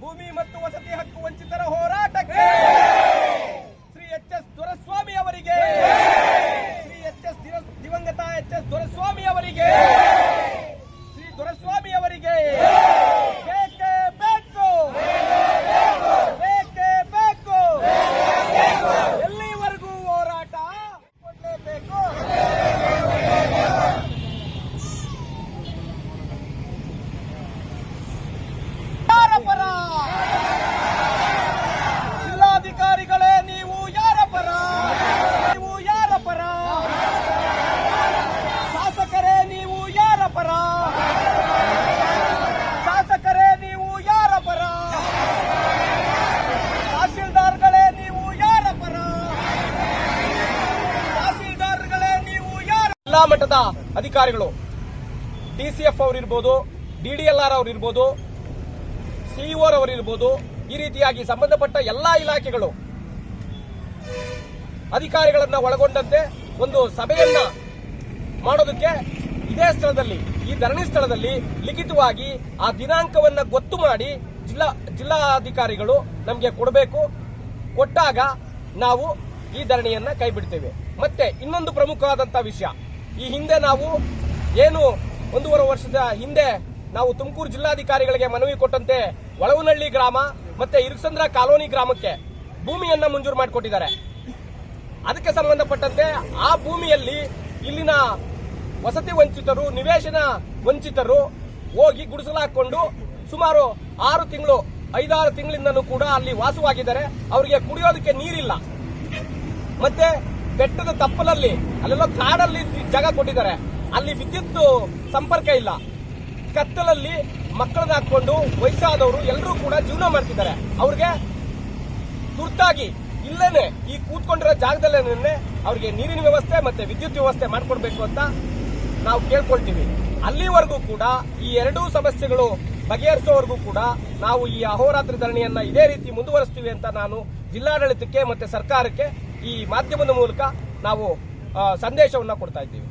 ಭೂಮಿ ಮತ್ತು ವಸತಿ ಹಕ್ಕು ವಂಚಿತರ ಹೋರಾಟಕ್ಕೆ ಶ್ರೀ ಎಚ್ ಎಸ್ ದೊರೆಸ್ವಾಮಿ ಅವರಿಗೆ. ಶ್ರೀ ಎಚ್ ಎಸ್ ದಿವಂಗತ ಎಚ್ ಎಸ್ ದೊರೆಸ್ವಾಮಿ ಜಿಲ್ಲಾ ಮಟ್ಟದ ಅಧಿಕಾರಿಗಳು ಡಿಸಿಎಫ್ ಅವರಿರ್ಬೋದು, ಡಿಡಿಎಲ್ಆರ್ ಅವರಿರ್ಬೋದು, ಸಿಇಒ ಅವರಿರ್ಬೋದು, ಈ ರೀತಿಯಾಗಿ ಸಂಬಂಧಪಟ್ಟ ಎಲ್ಲಾ ಇಲಾಖೆಗಳು ಅಧಿಕಾರಿಗಳನ್ನ ಒಳಗೊಂಡಂತೆ ಒಂದು ಸಭೆಯನ್ನ ಮಾಡೋದಕ್ಕೆ ಇದೇ ಸ್ಥಳದಲ್ಲಿ, ಈ ಧರಣಿ ಸ್ಥಳದಲ್ಲಿ ಲಿಖಿತವಾಗಿ ಆ ದಿನಾಂಕವನ್ನ ಗೊತ್ತು ಮಾಡಿ ಜಿಲ್ಲಾ, ಜಿಲ್ಲಾಧಿಕಾರಿಗಳು ನಮಗೆ ಕೊಡಬೇಕು. ಕೊಟ್ಟಾಗ ನಾವು ಈ ಧರಣಿಯನ್ನ ಕೈ ಬಿಡ್ತೇವೆ ಮತ್ತೆ ಇನ್ನೊಂದು ಪ್ರಮುಖವಾದಂತಹ ವಿಷಯ. ಈ ಹಿಂದೆ ನಾವು ಏನು ಒಂದೂವರೆ ವರ್ಷದ ಹಿಂದೆ ನಾವು ತುಮಕೂರು ಜಿಲ್ಲಾಧಿಕಾರಿಗಳಿಗೆ ಮನವಿ ಕೊಟ್ಟಂತೆ ಒಳವನಹಳ್ಳಿ ಗ್ರಾಮ ಮತ್ತೆ ಇರುಸಂದ್ರ ಕಾಲೋನಿ ಗ್ರಾಮಕ್ಕೆ ಭೂಮಿಯನ್ನ ಮಂಜೂರು ಮಾಡಿಕೊಟ್ಟಿದ್ದಾರೆ. ಅದಕ್ಕೆ ಸಂಬಂಧಪಟ್ಟಂತೆ ಆ ಭೂಮಿಯಲ್ಲಿ ಇಲ್ಲಿನ ವಸತಿ ವಂಚಿತರು, ನಿವೇಶನ ವಂಚಿತರು ಹೋಗಿ ಗುಡಿಸಲಾಕೊಂಡು ಸುಮಾರು ಆರು ತಿಂಗಳು, ಐದಾರು ತಿಂಗಳಿಂದನೂ ಕೂಡ ಅಲ್ಲಿ ವಾಸವಾಗಿದ್ದಾರೆ. ಅವರಿಗೆ ಕುಡಿಯೋದಕ್ಕೆ ನೀರಿಲ್ಲ. ಮತ್ತೆ ಬೆಟ್ಟದ ತಪ್ಪಲಲ್ಲಿ, ಅಲ್ಲೆಲ್ಲೋ ಕಾಡಲ್ಲಿ ಜಾಗ ಕೊಟ್ಟಿದ್ದಾರೆ. ಅಲ್ಲಿ ವಿದ್ಯುತ್ ಸಂಪರ್ಕ ಇಲ್ಲ. ಕತ್ತಲಲ್ಲಿ ಮಕ್ಕಳನ್ನ ಹಾಕೊಂಡು ವಯಸ್ಸಾದವರು ಎಲ್ಲರೂ ಕೂಡ ಜೀವನ ಮಾಡ್ತಿದ್ದಾರೆ. ಅವ್ರಿಗೆ ತುರ್ತಾಗಿ ಇಲ್ಲೇನೆ ಈ ಕೂತ್ಕೊಂಡಿರೋ ಜಾಗದಲ್ಲೇನೆ ಅವ್ರಿಗೆ ನೀರಿನ ವ್ಯವಸ್ಥೆ ಮತ್ತೆ ವಿದ್ಯುತ್ ವ್ಯವಸ್ಥೆ ಮಾಡಿಕೊಡ್ಬೇಕು ಅಂತ ನಾವು ಕೇಳ್ಕೊಳ್ತೀವಿ. ಅಲ್ಲಿವರೆಗೂ ಕೂಡ ಈ ಎರಡೂ ಸಮಸ್ಯೆಗಳು ಬಗೆಹರಿಸೋವರೆಗೂ ಕೂಡ ನಾವು ಈ ಅಹೋರಾತ್ರಿ ಧರಣಿಯನ್ನ ಇದೇ ರೀತಿ ಮುಂದುವರಿಸ್ತೀವಿ ಅಂತ ನಾನು ಜಿಲ್ಲಾಡಳಿತಕ್ಕೆ ಮತ್ತೆ ಸರ್ಕಾರಕ್ಕೆ ಈ ಮಾಧ್ಯಮದ ಮೂಲಕ ನಾವು ಸಂದೇಶವನ್ನು ಕೊಡ್ತಾ ಇದ್ದೀವಿ.